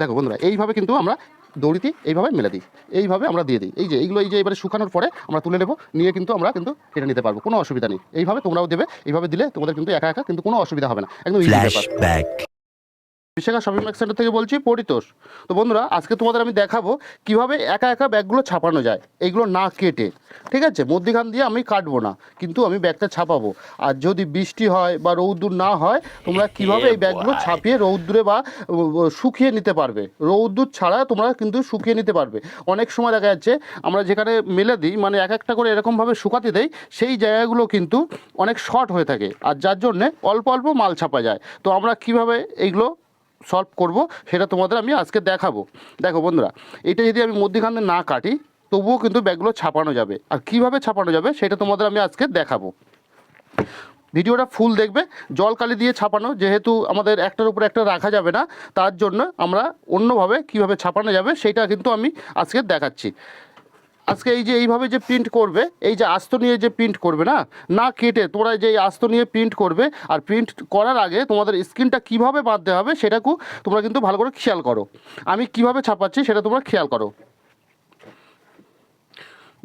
দেখো বন্ধুরা, এইভাবে কিন্তু আমরা দড়িতে এইভাবে মেলে দিই, এইভাবে আমরা দিয়ে দিই। এই যে এইগুলো এই যে এবারে শুকানোর পরে আমরা তুলে নেব, নিয়ে কিন্তু আমরা কিন্তু কেটে নিতে পারব, কোনো অসুবিধা নেই। এইভাবে তোমরাও দেবে, এইভাবে দিলে তোমাদের কিন্তু একা একা কিন্তু কোনো অসুবিধা হবে না। একদম. বিশাখা শপিং ম্যাক্স সেন্টার থেকে বলছি পরিতোষ। তো বন্ধুরা আজকে তোমাদের আমি দেখাবো কীভাবে একা একা ব্যাগগুলো ছাপানো যায়। এইগুলো না কেটে ঠিক আছে? মধ্যিখান দিয়ে আমি কাটবো না কিন্তু আমি ব্যাগটা ছাপাবো। আর যদি বৃষ্টি হয় বা রৌদ্দুর না হয় তোমরা কীভাবে এই ব্যাগগুলো ছাপিয়ে রৌদ্দুরে বা শুকিয়ে নিতে পারবে? রৌদ্দুর ছাড়া তোমরা কিন্তু শুকিয়ে নিতে পারবে। অনেক সময় দেখা যাচ্ছে আমরা যেখানে মেলে দিই মানে এক একটা করে এরকমভাবে শুকাতে দেই সেই জায়গাগুলো কিন্তু অনেক শর্ট হয়ে থাকে। আর যার জন্যে অল্প অল্প মাল ছাপা যায়। তো আমরা কীভাবে এইগুলো সলভ করব, সেটা তোমাদের আমি আজকে দেখাবো। দেখো বন্ধুরা, এটা যদি আমি মধ্যখানে না কাটি, তবুও কিন্তু ব্যাগগুলো ছাপানো যাবে। আর কীভাবে ছাপানো যাবে, সেটা তোমাদের আমি আজকে দেখাবো। ভিডিওটা ফুল দেখবে, জল কালি দিয়ে ছাপানো, যেহেতু আমাদের একটার উপর একটা রাখা যাবে না, তার জন্য আমরা অন্যভাবে কীভাবে ছাপানো যাবে, সেটা কিন্তু আমি আজকে দেখাচ্ছি। আজকে এই যে এইভাবে যে প্রিন্ট করবে, এই যে আস্ত নিয়ে যে প্রিন্ট করবে না? না কেটে তোমরা যে এই আস্ত নিয়ে প্রিন্ট করবে আর প্রিন্ট করার আগে তোমাদের স্ক্রিনটা কীভাবে বাঁধতে হবে সেটাকেও তোমরা কিন্তু ভালো করে খেয়াল করো। আমি কীভাবে ছাপাচ্ছি সেটা তোমরা খেয়াল করো।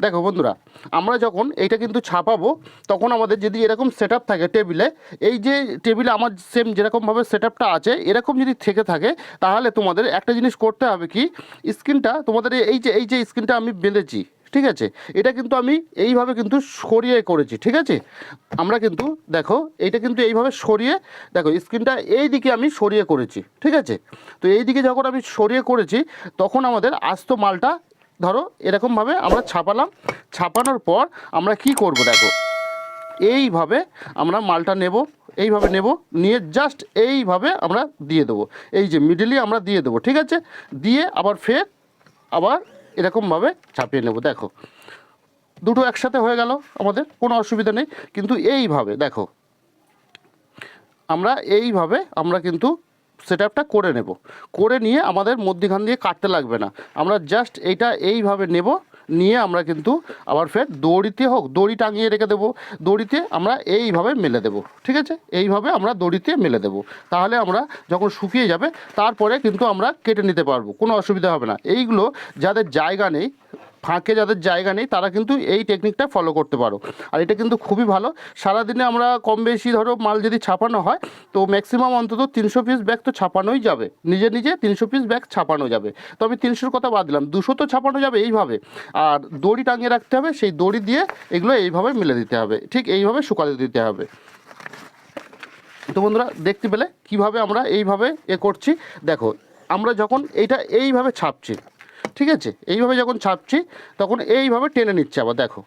দেখো বন্ধুরা, আমরা যখন এইটা কিন্তু ছাপাবো, তখন আমাদের যদি এরকম সেট থাকে টেবিলে এই যে টেবিলে আমার সেম যেরকমভাবে সেট আছে, এরকম যদি থেকে থাকে, তাহলে তোমাদের একটা জিনিস করতে হবে কি স্ক্রিনটা তোমাদের এই যে এই যে স্ক্রিনটা আমি বেঁধেছি, ঠিক আছে? এটা কিন্তু আমি এইভাবে কিন্তু সরিয়ে করেছি, ঠিক আছে? আমরা কিন্তু, দেখো, এইটা কিন্তু এইভাবে সরিয়ে, দেখো স্ক্রিনটা এই দিকে আমি সরিয়ে করেছি, ঠিক আছে? তো এই দিকে যখন আমি সরিয়ে করেছি, তখন আমাদের আস্ত মালটা ধরো, এরকমভাবে আমরা ছাপালাম। ছাপানোর পর আমরা কি করব দেখো? এইভাবে আমরা মালটা নেব, এইভাবে নেব, নিয়ে জাস্ট এইভাবে আমরা দিয়ে দেবো। এই যে মিডলি আমরা দিয়ে দেবো, ঠিক আছে? দিয়ে আবার ফের আবার এরকমভাবে ছাপিয়ে নেব, দেখো। দুটো একসাথে হয়ে গেল আমাদের, কোনো অসুবিধা নেই। কিন্তু এইভাবে, দেখো। আমরা এইভাবে আমরা কিন্তু সেট আপটা করে নেব। করে নিয়ে আমাদের মধ্যিখান দিয়ে কাটতে লাগবে না। আমরা জাস্ট এইটা এইভাবে নেব, নিয়ে আমরা কিন্তু আবার ফের দড়িতে হোক, দড়ি টাঙিয়ে রেখে দেবো। দড়িতে আমরা এইভাবে মেলে দেবো, ঠিক আছে? এইভাবে আমরা দড়িতে মেলে দেবো। তাহলে আমরা যখন শুকিয়ে যাবে, তারপরে কিন্তু আমরা কেটে নিতে পারব, কোনো অসুবিধা হবে না। এইগুলো যাদের জায়গা নেই ফাঁকে যাদের জায়গা নেই, তারা কিন্তু এই টেকনিকটা ফলো করতে পারো। আর এটা কিন্তু খুবই ভালো। সারাদিনে আমরা কম বেশি ধরো মাল যদি ছাপানো হয়, তো ম্যাক্সিমাম অন্তত তিনশো পিস ব্যাগ তো ছাপানোই যাবে। নিজে নিজে তিনশো পিস ব্যাগ ছাপানো যাবে। তো আমি তিনশোর কথা বাদ দিলাম, দুশো তো ছাপানো যাবে এইভাবে। আর দড়ি টাঙিয়ে রাখতে হবে, সেই দড়ি দিয়ে এগুলো এইভাবে মেলে দিতে হবে। ঠিক এইভাবে শুকাতে দিতে হবে। তো বন্ধুরা, দেখতে পেলে কীভাবে আমরা এইভাবে এ করছি? দেখো, আমরা যখন এইটা এইভাবে ছাপছি ঠিক আছে? এইভাবে যখন ছাপছি, তখন এইভাবে টেনে নিচ্ছে আবার, দেখো।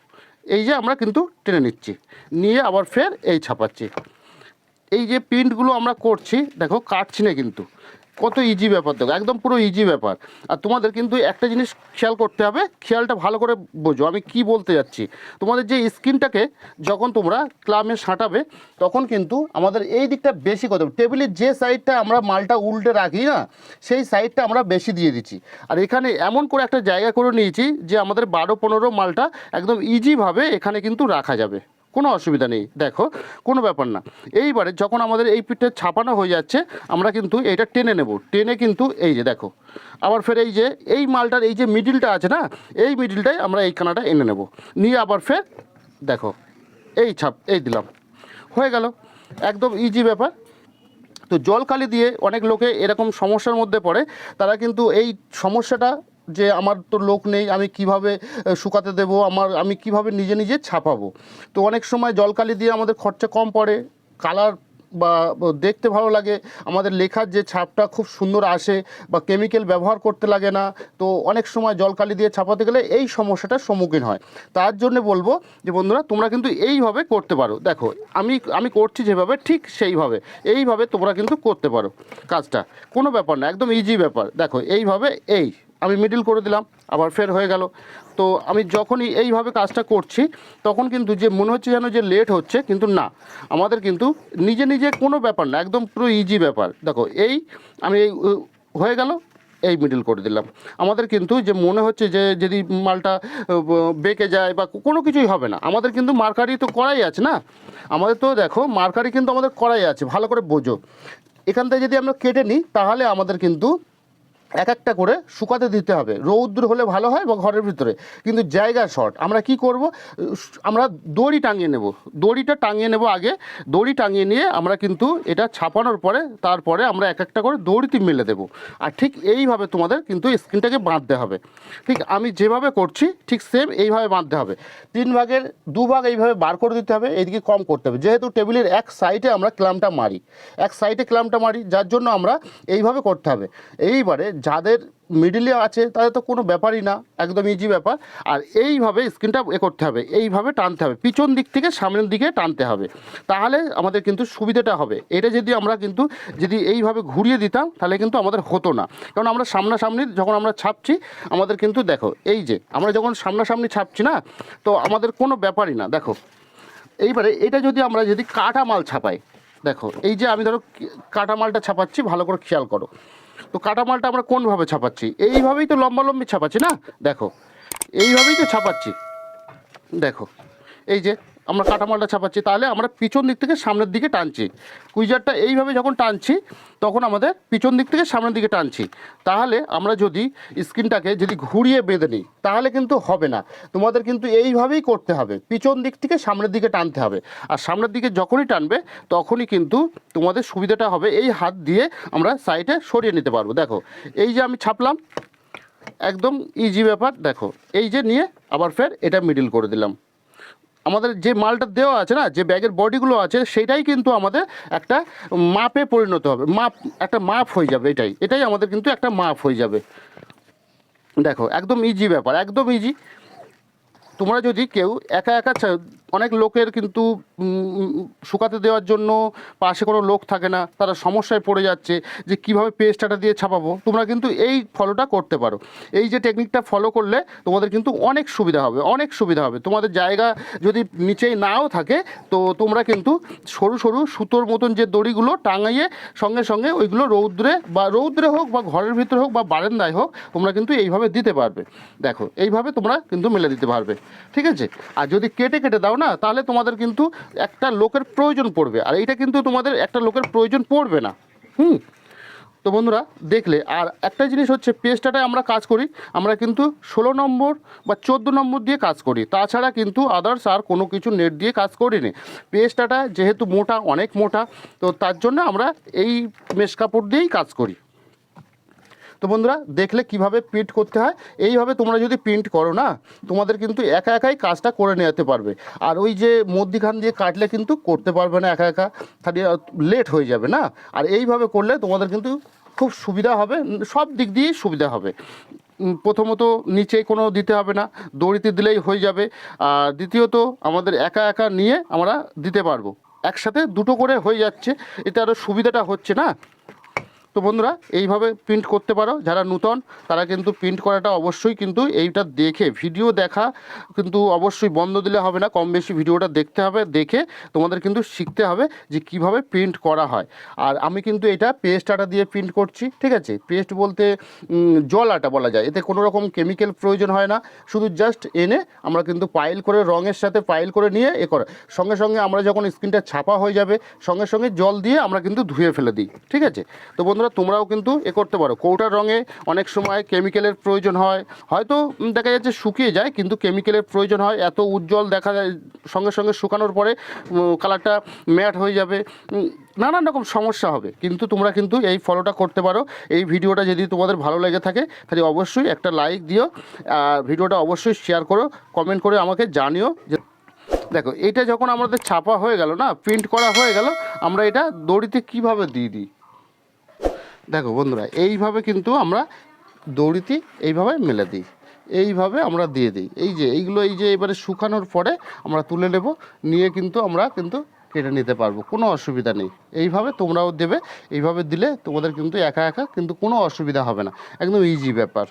এই যে আমরা কিন্তু টেনে নিচ্ছি। নিয়ে আবার ফের এই ছাপাচ্ছি। এই যে প্রিন্টগুলো আমরা করছি, দেখো, কাটছি না কিন্তু। কত ইজি ব্যাপার দেখো, একদম পুরো ইজি ব্যাপার। আর তোমাদের কিন্তু একটা জিনিস খেয়াল করতে হবে, খেয়ালটা ভালো করে বোঝো। আমি কি বলতে যাচ্ছি? তোমাদের যে স্কিনটাকে যখন তোমরা ক্লামে সাঁটাবে, তখন কিন্তু আমাদের এই দিকটা বেশি করতে হবে। টেবিলের যে সাইডটা আমরা মালটা উল্টে রাখি না, সেই সাইডটা আমরা বেশি দিয়ে দিচ্ছি। আর এখানে এমন করে একটা জায়গা করে নিয়েছি যে আমাদের বারো পনেরো মালটা একদম ইজিভাবে এখানে কিন্তু রাখা যাবে। কোনো অসুবিধা নেই। দেখো, কোনো ব্যাপার না। এইবারে যখন আমাদের এই পিঠে ছাপানো হয়ে যাচ্ছে, আমরা কিন্তু এইটা টেনে নেব। টেনে কিন্তু এই যে দেখো, আবার ফের এই যে, এই মালটার এই যে মিডিলটা আছে না, এই মিডিলটাই আমরা এই কানাটা এনে নেব। নিয়ে আবার ফের দেখো, এই ছাপ, এই দিলাম। হয়ে গেল। একদম ইজি ব্যাপার। তো জল কালি দিয়ে অনেক লোকে এরকম সমস্যার মধ্যে পড়ে, তারা কিন্তু এই সমস্যাটা যে আমার তো লোক নেই, আমি কীভাবে শুকাতে দেবো? আমার, আমি কীভাবে নিজে নিজে ছাপাবো? তো অনেক সময় জল কালি দিয়ে আমাদের খরচা কম পড়ে, কালার বা দেখতে ভালো লাগে, আমাদের লেখার যে ছাপটা খুব সুন্দর আসে বা কেমিক্যাল ব্যবহার করতে লাগে না, তো অনেক সময় জল কালি দিয়ে ছাপাতে গেলে এই সমস্যাটার সম্মুখীন হয়। তার জন্য বলব যে বন্ধুরা, তোমরা কিন্তু এইভাবে করতে পারো। দেখো, আমি আমি করছি যেভাবে, ঠিক সেইভাবে। এইভাবে তোমরা কিন্তু করতে পারো কাজটা। কোনো ব্যাপার না, একদম ইজি ব্যাপার। দেখো, এইভাবে এই। আমি মিডিল করে দিলাম, আবার ফের হয়ে গেল। তো আমি যখনই এইভাবে কাজটা করছি, তখন কিন্তু যে মনে হচ্ছে যেন যে লেট হচ্ছে, কিন্তু না। আমাদের কিন্তু নিজে নিজে কোনো ব্যাপার না, একদম পুরো ইজি ব্যাপার। দেখো, এই আমি এই হয়ে গেল, এই মিডিল করে দিলাম। আমাদের কিন্তু যে মনে হচ্ছে যে যদি মালটা বেঁকে যায় বা কোনো কিছুই হবে না। আমাদের কিন্তু মার্কারি তো করাই আছে না? আমাদের তো দেখো, মার্কারি কিন্তু আমাদের করাই আছে, ভালো করে বোঝো। এখান থেকে যদি আমরা কেটে নিই, তাহলে আমাদের কিন্তু এক একটা করে শুকাতে দিতে হবে। রৌদ্র হলে ভালো হয় বা ঘরের ভিতরে। কিন্তু জায়গা শর্ট। আমরা কি করব? আমরা দড়ি টাঙিয়ে নেব। দড়িটা টাঙিয়ে নেব আগে। দড়ি টাঙিয়ে নিয়ে আমরা কিন্তু এটা ছাপানোর পরে, তারপরে আমরা এক একটা করে দড়িতে মেলে দেব। আর ঠিক এইভাবে তোমাদের কিন্তু স্ক্রিনটাকে বাঁধতে হবে। ঠিক আমি যেভাবে করছি, ঠিক সেম এইভাবে বাঁধতে হবে। তিন ভাগের দু ভাগ এইভাবে বার করে দিতে হবে, এইদিকে কম করতে হবে। যেহেতু টেবিলের এক সাইডে আমরা ক্লামটা মারি। এক সাইডে ক্লামটা মারি, যার জন্য আমরা এইভাবে করতে হবে। এইবারে যাদের মিডিলে আছে, তাদের তো কোনো ব্যাপারই না, একদম ইজি ব্যাপার। আর এইভাবে স্ক্রিনটা এ করতে হবে, এইভাবে টানতে হবে, পিছন দিক থেকে সামনের দিকে টানতে হবে। তাহলে আমাদের কিন্তু সুবিধাটা হবে। এটা যদি আমরা কিন্তু যদি এইভাবে ঘুরিয়ে দিতাম, তাহলে কিন্তু আমাদের হতো না। কারণ আমরা সামনাসামনি যখন আমরা ছাপছি, আমাদের কিন্তু দেখো, এই যে, আমরা যখন সামনাসামনি ছাপছি না, তো আমাদের কোনো ব্যাপারই না। দেখো, এইবারে এটা যদি আমরা যদি কাটা মাল ছাপাই দেখো, এই যে আমি ধরো কাটা মালটা ছাপাচ্ছি, ভালো করে খেয়াল করো। তো কাটা মালটা আমরা কোনভাবে ছাপাচ্ছি? এইভাবেই তো লম্বা লম্বি ছাপাচ্ছি না? দেখো, এইভাবেই তো ছাপাচ্ছি। দেখো, এই যে আমরা কাটা মালটা ছাপাচ্ছি, তাহলে আমরা পিছন দিক থেকে সামনের দিকে টানছি। কুইজারটা এইভাবে যখন টানছি, তখন আমাদের পিছন দিক থেকে সামনের দিকে টানছি। তাহলে আমরা যদি স্ক্রিনটাকে যদি ঘুরিয়ে বেঁধে নিই, তাহলে কিন্তু হবে না। তোমাদের কিন্তু এইভাবেই করতে হবে। পিছন দিক থেকে সামনের দিকে টানতে হবে। আর সামনের দিকে যখনই টানবে, তখনই কিন্তু তোমাদের সুবিধাটা হবে এই হাত দিয়ে আমরা সাইডে সরিয়ে নিতে পারব। দেখো, এই যে আমি ছাপলাম, একদম ইজি ব্যাপার। দেখো, এই যে নিয়ে আবার ফের এটা মিডিল করে দিলাম। আমাদের যে মালটা দেওয়া আছে না, যে ব্যাগের বডিগুলো আছে, সেটাই কিন্তু আমাদের একটা মাপে পরিণত হবে। মাপ, একটা মাপ হয়ে যাবে, এটাই। এটাই আমাদের কিন্তু একটা মাপ হয়ে যাবে। দেখো, একদম ইজি ব্যাপার, একদম ইজি তোমরা যদি কেউ একা একা অনেক লোকের কিন্তু শুকাতে দেওয়ার জন্য পাশে কোনো লোক থাকে না, তারা সমস্যায় পড়ে যাচ্ছে যে কীভাবে পেস্টটা দিয়ে ছাপাবো। তোমরা কিন্তু এই ফলোটা করতে পারো। এই যে টেকনিকটা ফলো করলে তোমাদের কিন্তু অনেক সুবিধা হবে, অনেক সুবিধা হবে। তোমাদের জায়গা যদি নিচেই নাও থাকে, তো তোমরা কিন্তু সরু সরু সুতোর মতন যে দড়িগুলো টাঙাইয়ে সঙ্গে সঙ্গে ওইগুলো রৌদ্রে বা রৌদ্রে হোক বা ঘরের ভিতরে হোক বা বারান্দায় হোক, তোমরা কিন্তু এইভাবে দিতে পারবে। দেখো, এইভাবে তোমরা কিন্তু মেলে দিতে পারবে। ঠিক আছে? আর যদি কেটে কেটে দাও না, তাহলে তোমাদের কিন্তু একটা লোকের প্রয়োজন পড়বে। আর এইটা কিন্তু তোমাদের একটা লোকের প্রয়োজন পড়বে না। হুম? তো বন্ধুরা, দেখলে, আর একটা জিনিস হচ্ছে পেস্টটায় আমরা কাজ করি, আমরা কিন্তু ষোলো নম্বর বা চোদ্দ নম্বর দিয়ে কাজ করি। তাছাড়া কিন্তু আদার্স আর কোনো কিছু নেট দিয়ে কাজ করিনি। পেস্টটা যেহেতু মোটা, অনেক মোটা, তো তার জন্য আমরা এই মেশ কাপড় দিয়েই কাজ করি। তো বন্ধুরা, দেখলে কীভাবে প্রিন্ট করতে হয়? এইভাবে তোমরা যদি প্রিন্ট করো না, তোমাদের কিন্তু একা একাই কাজটা করে নিতে পারবে। আর ওই যে মধ্যিখান দিয়ে কাটলে কিন্তু করতে পারবে না একা একা তাহলে লেট হয়ে যাবে না? আর এইভাবে করলে তোমাদের কিন্তু খুব সুবিধা হবে, সব দিক দিয়েই সুবিধা হবে। প্রথমত নিচে কোনো দিতে হবে না, দড়িতে দিলেই হয়ে যাবে। আর দ্বিতীয়ত আমাদের একা একা নিয়ে আমরা দিতে পারব। একসাথে দুটো করে হয়ে যাচ্ছে, এতে আরও সুবিধাটা হচ্ছে না? তো বন্ধুরা, এইভাবে প্রিন্ট করতে পারো। যারা নূতন, তারা কিন্তু প্রিন্ট করাটা অবশ্যই কিন্তু এইটা দেখে ভিডিও দেখা কিন্তু অবশ্যই বন্ধ দিলে হবে না, কম বেশি ভিডিওটা দেখতে হবে, দেখে তোমাদের কিন্তু শিখতে হবে যে কীভাবে প্রিন্ট করা হয়। আর আমি কিন্তু এটা পেস্ট আটা দিয়ে প্রিন্ট করছি, ঠিক আছে? পেস্ট বলতে জল আটা বলা যায়। এতে কোনো রকম কেমিক্যাল প্রয়োজন হয় না। শুধু জাস্ট এনে আমরা কিন্তু পাইল করে, রঙের সাথে পাইল করে নিয়ে এ করে। সঙ্গে সঙ্গে আমরা যখন স্ক্রিনটা ছাপা হয়ে যাবে, সঙ্গে সঙ্গে জল দিয়ে আমরা কিন্তু ধুয়ে ফেলে দিই, ঠিক আছে? তো বন্ধুরা তোমরাও কিন্তু এ করতে পারো। কৌটার রঙে অনেক সময় কেমিক্যালের প্রয়োজন হয়। হয়তো দেখা যাচ্ছে শুকিয়ে যায়, কিন্তু কেমিক্যালের প্রয়োজন হয়। এত উজ্জ্বল দেখা যায়, সঙ্গে সঙ্গে শুকানোর পরে কালারটা ম্যাট হয়ে যাবে। নানান রকম সমস্যা হবে। কিন্তু তোমরা কিন্তু এই ফলোটা করতে পারো। এই ভিডিওটা যদি তোমাদের ভালো লেগে থাকে, তাহলে অবশ্যই একটা লাইক দিও। আর ভিডিওটা অবশ্যই শেয়ার করো। কমেন্ট করে আমাকে জানিও যে দেখো, এটা যখন আমাদের ছাপা হয়ে গেল না প্রিন্ট করা হয়ে গেল, আমরা এটা দড়িতে কীভাবে দিয়ে দিই? দেখো বন্ধুরা, এইভাবে কিন্তু আমরা দড়িতে এইভাবে মেলে দিই। এইভাবে আমরা দিয়ে দিই। এই যে, এইগুলো এই যে এবারে শুকানোর পরে আমরা তুলে নেব, নিয়ে কিন্তু আমরা কিন্তু কেটে নিতে পারব, কোনো অসুবিধা নেই। এইভাবে তোমরাও দেবে, এইভাবে দিলে তোমাদের কিন্তু একা একা কিন্তু কোনো অসুবিধা হবে না। একদম ইজি ব্যাপার।